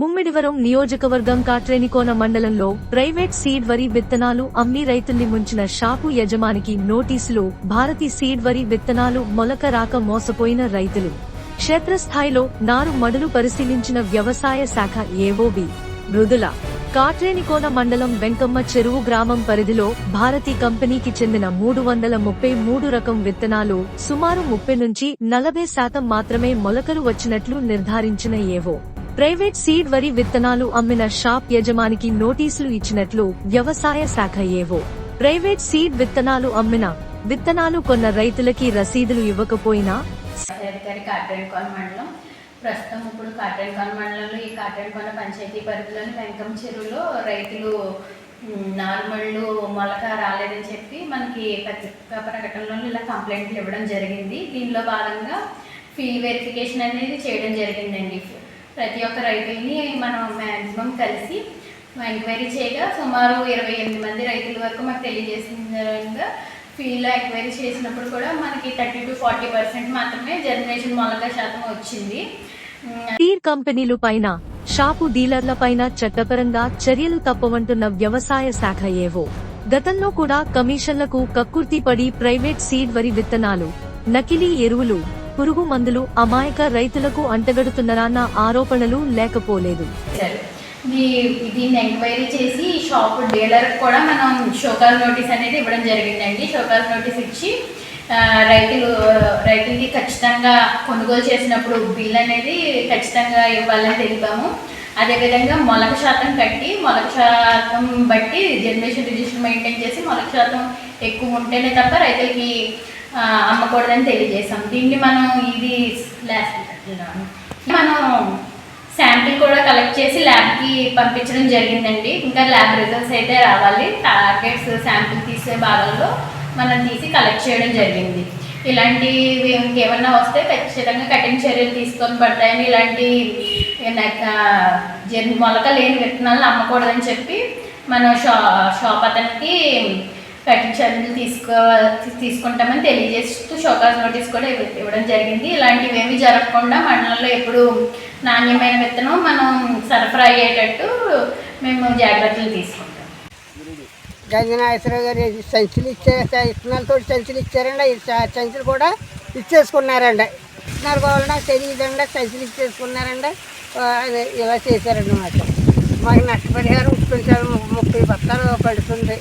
ముమ్మిడివరం నియోజకవర్గం కాట్రేనికోన మండలంలో private seed వరి విత్తనాలు అమ్మి రైతుల్ని ముంచిన షాపు యజమానికి నోటీసులు. భారతీ సీడ్ వరి విత్తనాలు మొలక రాక మోసపోయిన రైతులు. క్షేత్రస్థాయిలో నారు మడులు పరిశీలించిన వ్యవసాయ శాఖ ఏవోబి మృదుల. కాట్రేనికోన మండలం వెంకమ్మ చెరువు గ్రామం పరిధిలో భారతీ కంపెనీకి చెందిన మూడు వందల ముప్పై మూడు రకం విత్తనాలు సుమారు ముప్పై నుంచి నలభై శాతం మాత్రమే మొలకలు వచ్చినట్లు నిర్ధారించిన ఏవో ప్రైవేట్ సీడ్ వరి విత్తనాలు అమ్మిన షాప్ యజమానికి నోటీసులు ఇచ్చినట్లు వ్యవసాయ శాఖ ఏవో. ప్రైవేట్ సీడ్ విత్తనాలు అమ్మిన విత్తనాలు కొన్న రైతులకి రసీదులు ఇవ్వకపోయినా మండలం ప్రస్తుతం ఇప్పుడు కాట్రేనికోన మండలంలో ఈ కాట్రేనికోన పంచాయతీ పరిధిలోని వెంకం చెరువులో రైతులు నార్మళ్ళు మొలక రాలేదని చెప్పి మనకి పత్రికా ప్రకటనలో ఇలా కంప్లైంట్లు ఇవ్వడం జరిగింది. దీనిలో భాగంగా ఫీల్డ్ వెరిఫికేషన్ అనేది చేయడం జరిగిందండి. ప్రతి ఒక్క రైతుల్ని మనం మ్యాక్సిమం కలిసి ఎంక్వైరీ చేయగా సుమారు ఇరవై ఎనిమిది మంది రైతుల వరకు మాకు తెలియజేసిన ఫీల్డ్లో ఎంక్వైరీ చేసినప్పుడు కూడా మనకి థర్టీ టు ఫార్టీ పర్సెంట్ మాత్రమే జనరేషన్ మొలక శాతం వచ్చింది. టీర్ కంపెనీలు పైన షాపు డీలర్ల పైన చట్టపరంగా చర్యలు తప్పవంటున్న వ్యవసాయ శాఖ ఏవో. గతంలో కూడా కమిషన్లకు కక్కుర్తి పడి ప్రైవేట్ సీడ్ వరి విత్తనాలు నకిలీ ఎరువులు పురుగు మందులు అమాయక రైతులకు అంటగడుతున్నారన్న ఆరోపణలు లేకపోలేదు. దీన్ని ఎంక్వైరీ చేసి షాప్ డీలర్ కూడా మనం షోకాల్ నోటీస్ అనేది ఇవ్వడం జరిగిందండి. షోకాల్ నోటీస్ ఇచ్చి రైతులు రైతులకి ఖచ్చితంగా కొనుగోలు చేసినప్పుడు బిల్ అనేది ఖచ్చితంగా ఇవ్వాలని తెలిపాము. అదేవిధంగా మొలక శాతం కట్టి మొలక శాతం బట్టి జనరేషన్ రిజిస్టర్ మెయింటైన్ చేసి మొలక శాతం ఎక్కువ ఉంటేనే తప్ప రైతులకి అమ్మకూడదని తెలియజేసాం దీన్ని మనం ఇది లాస్ట్ మనం శాంపిల్ కూడా కలెక్ట్ చేసి ల్యాబ్కి పంపించడం జరిగిందండి. ఇంకా ల్యాబ్ రిజల్ట్స్ అయితే రావాలి. టార్గెట్స్ శాంపిల్ తీసే భాగంలో మనం తీసి కలెక్ట్ చేయడం జరిగింది. ఇలాంటివి ఇంకేమన్నా వస్తే ఖచ్చితంగా కఠిన చర్యలు తీసుకొని పడతాయని ఇలాంటి ఆ, జన్ మొలక లేని విత్తనాలను అమ్మకూడదని చెప్పి మనం షా షాప్ అతనికి కఠిన చర్యలు తీసుకో తీసుకుంటామని తెలియజేస్తూ షోకాస్ నోటీస్ కూడా ఇవ్వడం జరిగింది. ఇలాంటివి ఏమీ జరగకుండా మండలంలో ఎప్పుడు నాణ్యమైన విత్తనం మనం సరఫరా అయ్యేటట్టు మేము జాగ్రత్తలు తీసుకుంటాం. గంజనాయసరావు గారు సంచులు ఇచ్చే ఇత్తనాలతో సంచులు ఇచ్చారండి. సంచులు కూడా ఇచ్చేసుకున్నారండి. విత్తనాలు కావాలన్నా తెలియదండి సంచులు ఇచ్చేసుకున్నారండి. ఇలా చేశారన్నమాట. మాకు నష్టపరిహారం కొంచెం ముప్పై బత్తాలు పడుతుంది